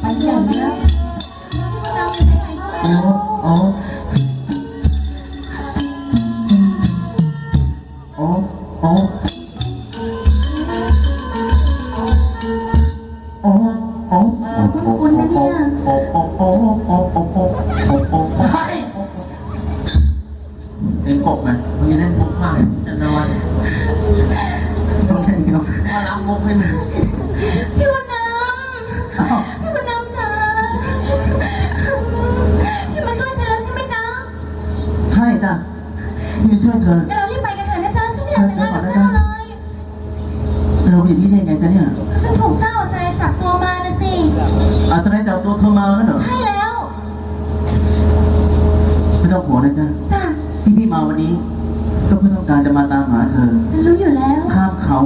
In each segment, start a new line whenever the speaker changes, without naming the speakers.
ไปใหญ่แล้วพี่มดดำไปไหนก็ไม่
อ๋อ
รู้
อ๋ออ๋ออ๋ออ๋ออ๋อ
คุณนะเนี่ย
อ๋ออ๋ออ๋ออ๋ออ๋ออ๋ออ๋อ
เฮ้ย
เองกบไหม
มึงจะเล่นมุกมากจะนอน
ต้องแค่นี้เนาะ
ว่ารับมุกให้มึง
ก็เพื่
อต้องการจะมาตามหาเธอ
ฉันรู้อยู่แล้ว
ข้ามเขา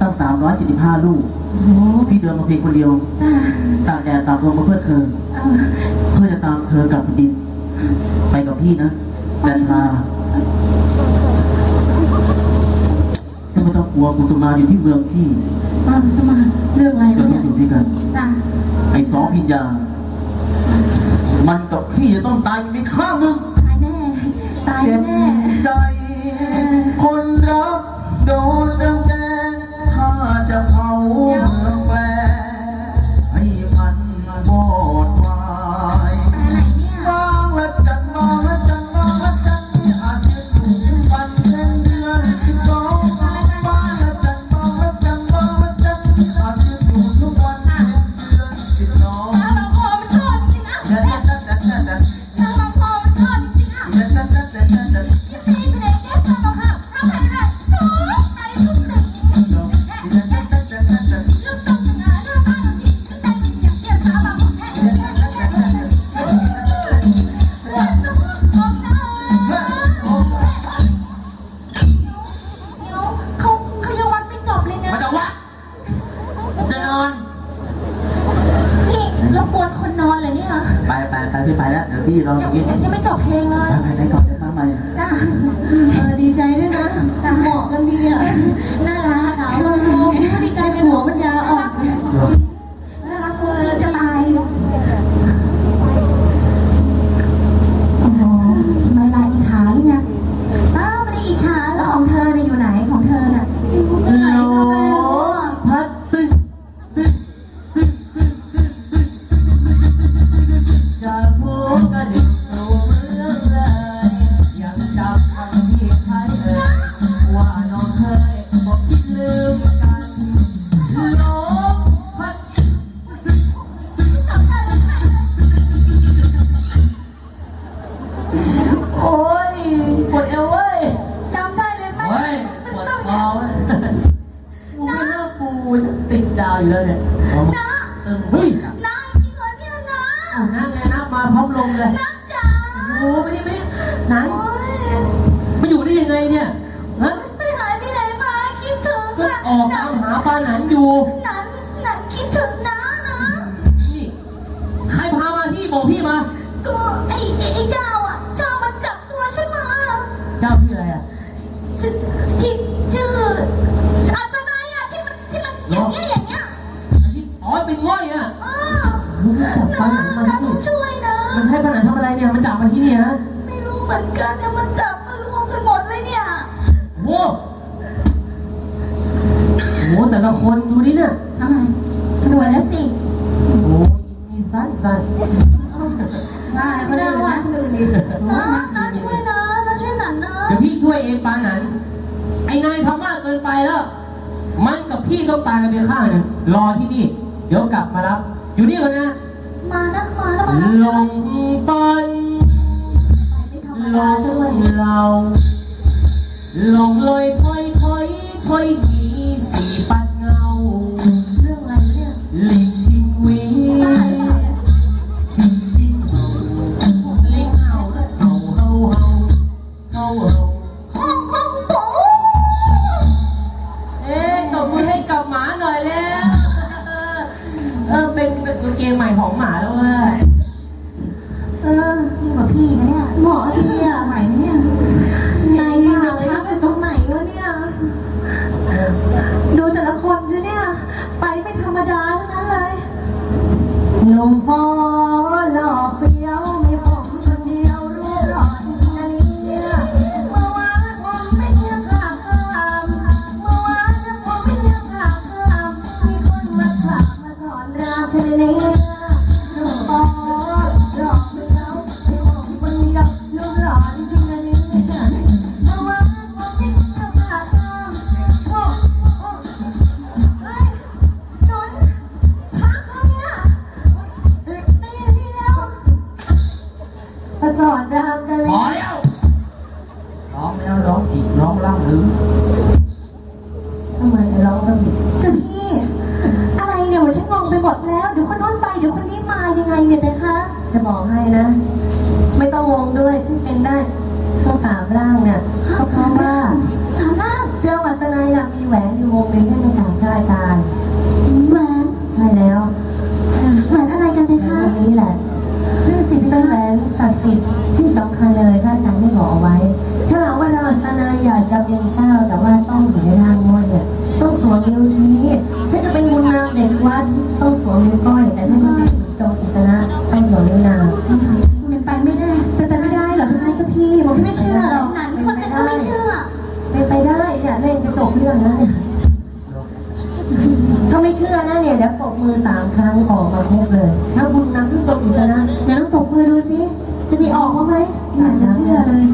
ตั้ง 345 ลูก
โอ้โห
พี่เดินมาเพียงคนเดียว
จ้ะ
ตากแดดตากลมมาเพื่อเธอ
เอา
เพื่อจะตามเธอกลับแผ่นดิน ไปกับพี่นะแต่ทาก็ไม่ต้องกลัวกุสุมาอยู่ที่เมืองพี่
ตามสมัครเรื่องอะไร
จะ
วะ
ต้อ
เนี่
ง
ย
อยู่ด้วยกัน
จ้ะ
ไอ้สองพิญญา มันกับพี่จะต้องตายในข้างหนึ่ง
ตายแน่ ตาย
เจ็บ
แน่
ใจ คนรักโดนดังแดงข้าจะเผาเมือง จะนอน นี่
รบกวนคนน
อน
เลยเนี่ย
ไปไปไปพี่ไปแล้วเดี๋ยวพี่รอ
ยัง
พี่
ยังไม่จบเพลงเลย
ไปไปไปก่อนเดี๋ยวมาใหม่
จ้า
เออดีใจด้วยนะเหมาะกันดีอะ
น่ารักสาว
อยู่
แล้วเนี่ยนะ
ตึงเฮ้
ย
นะ
จริงเหรอเนี่ยนะ
เอานั่งเลยนะมาพร้อมลงเลย
นะจ๋า
โอ้ไม่ได้ไม่ได้ไหน
โอ้ย
มาอยู่ได้ยังไงเนี่ยฮะ
ไปหายไปไหนมาคิดถึง
ก็
อะ
ออกตามหาปลาหนันอยู่
นั้นนั้นคิดถึงนะนะ
นี่ใครพามาที่บอกพี่มา
ก็ไอ้ไอ้ไอ้เจ้าอะเจ้ามันจับตัวฉันมา
เจ้าชื่ออะไรอะ บปลา
นะ
หนันมา
นะ
ที่
ต้อ
นี่
งช่วยนะ
มันให้ปลาหนันทำอะไรเนี่ย มันจับมาที่นี่นะ
ไม่รู้เหมือนกันเนี่ยมันจับมารวมกันหมดเลยเนี่ย
โอ้โหแต่ละคนดูนี่เนี่ย
ทำไมสวยแล้วสิ
โอ้ยมีสั้นสั้น
ง่าย
ไม่
เขา
ได้
เรียก
วั
ว่า
ดหนึ่งนี่
นะนะช่วยนะนะช่วยหนันนะ
เดี๋ยวพี่ช่วยเองปลาหนันไอ้นายทำมากเกินไปแล้ว มันกับพี่ต้องตายกันไปข้างหนึ่งรอที่นี่ เดี๋ยวกลับมารับ อยู่นี่ก่อนนะ
มานะมาแล้วมาแล้ว
ลงปัน
ไม่ธรรม
ล
ง
เราลงลอยค่อยค่อยค่อย ง
เก
งใหม่ของหมาแล้วเว้
พ
ระส
อนรามจะพเล่อน
แร้องแล้วร้องอีกร้องร่ำลือ
ทำไมร้องแบบ
นี้จุดพี่ อะไรเนี่ยฉันงงไปหมดแล้ว เดี๋ยวคนโน้นไป เดี๋ยวคนนี้มายังไงเนี่ยนะคะ
จะบอกให้นะ ไม่ต้องงงด้วยที่เป็นได้ทั้งสามร่างเนี่ยเขาพร้อมว่า
สามร่าง
เรื่องวัสนัยน่มีแหวนอยู่วงงที่เป็นสามรายการ
แหวน
ใช่แล้ว
ไม่เชื่อนะ
เนี่ยเดี๋ยวปรบมือสามครั้งออกมาครบเลย ถ้าคุณนัขึ้นตกอุสระเดี๋ยวลอง
ปรบมือดูสิจะมีออกบ้าไห
มไม่เชื่อเลย